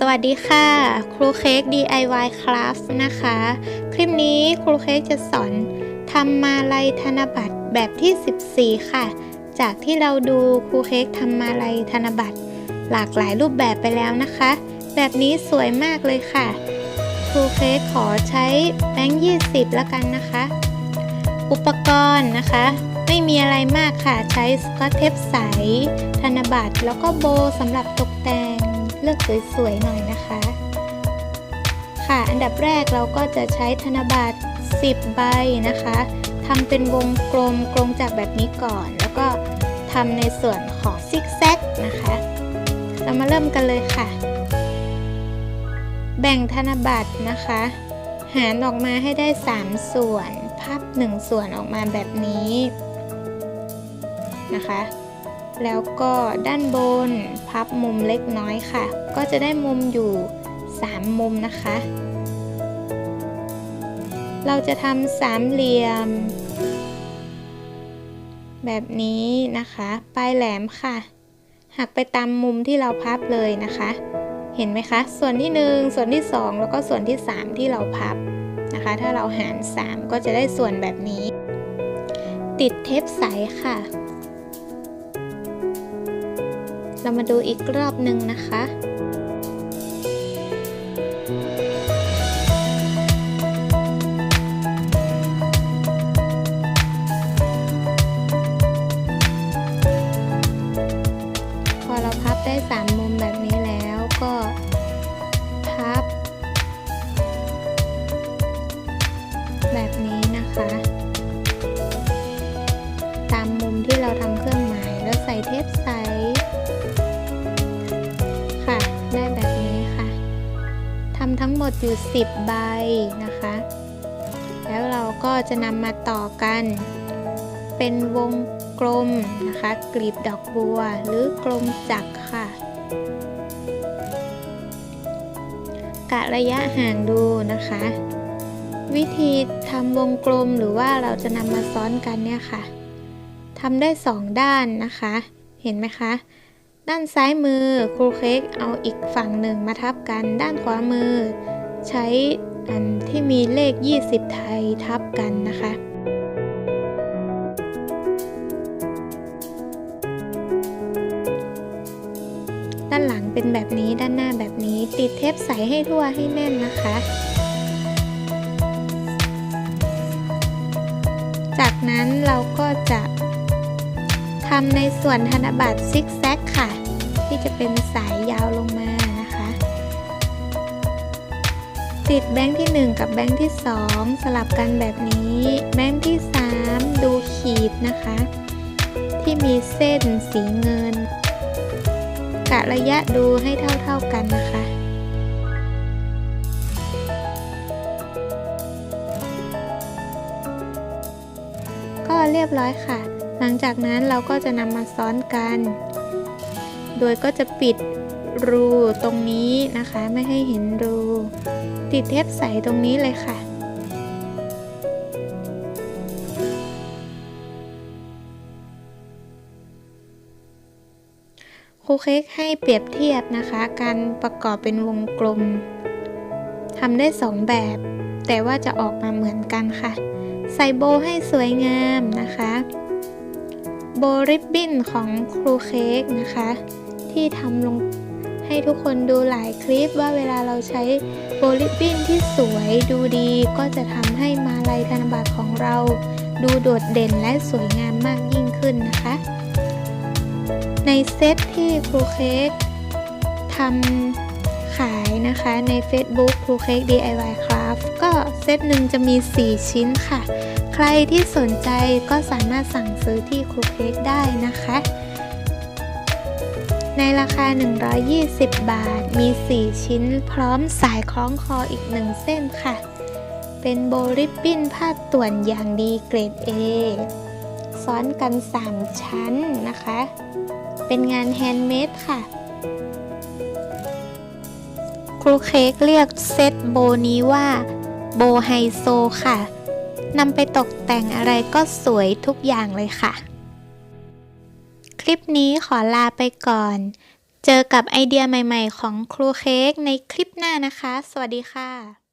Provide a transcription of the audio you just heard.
สวัสดีค่ะ ครูเค้ก DIY Craft นะคะ คลิปนี้ครูเค้กจะสอนทำมาลัยธนบัตรแบบที่ 14 ค่ะ จากที่เราดูครูเค้กทำมาลัยธนบัตร หลากหลายรูปแบบไปแล้วนะคะ แบบนี้สวยมากเลยค่ะ ครูเค้กขอใช้แบงค์20 แล้วกันนะคะ อุปกรณ์นะคะ ไม่มีอะไรมากค่ะ ใช้สกอตเทปใส ธนบัตรแล้วก็โบสำหรับตกแต่ง เลือกสวยๆหน่อยนะคะ ค่ะอันดับแรกเราก็จะใช้ธนบัตร 10 ใบนะคะทำเป็นวงกลมกลงจากแบบนี้ก่อน แล้วก็ทำในส่วนของซิกแซกนะคะ เรามาเริ่มกันเลยค่ะ แบ่งธนบัตรนะคะ หารออกมาให้ได้ 3 ส่วน พับ 1 ส่วนออกมาแบบนี้นะคะ แล้วก็ด้านบนพับมุมเล็กน้อยค่ะ ก็จะได้มุมอยู่ 3 มุมนะคะ เราจะทำสามเหลี่ยม แบบนี้นะคะ ปลายแหลมค่ะ หักไปตามมุมที่เราพับเลยนะคะ เห็นไหมคะ ส่วนที่ 1 ส่วนที่ 2 แล้วก็ส่วนที่ 3 ที่เราพับนะคะ ถ้าเราหาร 3 ก็จะได้ส่วนแบบนี้ ติดเทปใสค่ะ เรามาดูอีกรอบหนึ่งนะคะพอเราพับได้3มุมแบบนี้แล้วก็พับ แบบนี้นะคะ ตามมุมที่เราทำเครื่องหมายแล้วใส่เทปใส ดอยู่ 10 ใบนะคะ แล้วเราก็จะนำมาต่อกัน เป็นวงกลมนะคะ กลีบดอกบัวหรือกลมจักรค่ะ กะระยะห่างดูนะคะ วิธีทำวงกลมหรือว่าเราจะนำมาซ้อนกันเนี่ยค่ะทำได้สองด้านนะคะ เห็นไหมคะ ด้านซ้ายมือครูเค้กเอาอีกฝั่งหนึ่งมาทับกัน ด้านขวามือ ใช้อันที่มีเลข 20 ไทยทับกันนะคะด้านหลังเป็นแบบนี้ด้านหน้าแบบนี้ติดเทปใสให้ทั่วให้แน่นนะคะ จากนั้นเราก็จะทำในส่วนธนบัตรซิกแซกค่ะ ที่จะเป็นสายยาวลงมา ติดแบงค์ที่ 1 กับแบงค์ที่ 2 สลับกันแบบนี้ แบงค์ที่ 3 ดูขีดนะคะ ที่มีเส้นสีเงินกะระยะดูให้เท่าๆกันนะคะก็เรียบร้อยค่ะ หลังจากนั้นเราก็จะนำมาซ้อนกัน โดยก็จะปิด รูตรงนี้นะคะ ไม่ให้เห็นรู ติดเทปใสตรงนี้เลยค่ะ ครูเค้กให้เปรียบเทียบนะคะ การประกอบเป็นวงกลมทำได้สองแบบ แต่ว่าจะออกมาเหมือนกันค่ะ ใส่โบให้สวยงามนะคะโบริบบิ้นของครูเค้กนะคะ ที่ทำลง ให้ทุกคนดูหลายคลิปว่าเวลาเราใช้โบริบบิ้นที่สวยดูดีก็จะทำให้มาลัยธนบัตรของเรา ดูโดดเด่นและสวยงามมากยิ่งขึ้นนะคะ ในเซตที่ครูเค้กทำขายนะคะใน Facebook ครูเค้ก DIY Craft ก็เซตหนึ่งจะมี 4 ชิ้นค่ะ ใครที่สนใจก็สามารถสั่งซื้อที่ครูเค้กได้นะคะ ในราคา 120 บาท มี 4 ชิ้นพร้อมสายคล้องคออีก 1 เส้นค่ะ เป็นโบริบบิ้นผ้าต่วนอย่างดีเกรด A ซ้อนกัน 3 ชั้นนะคะ เป็นงานแฮนด์เมดค่ะ ครูเค้กเรียกเซตโบนี้ว่าโบไฮโซค่ะนำไปตกแต่งอะไรก็สวยทุกอย่างเลยค่ะ ลิปนี้ขอลาไปก่อน เจอกับไอเดียใหม่ ๆ ของครูเค้กในคลิปหน้านะคะ สวัสดีค่ะ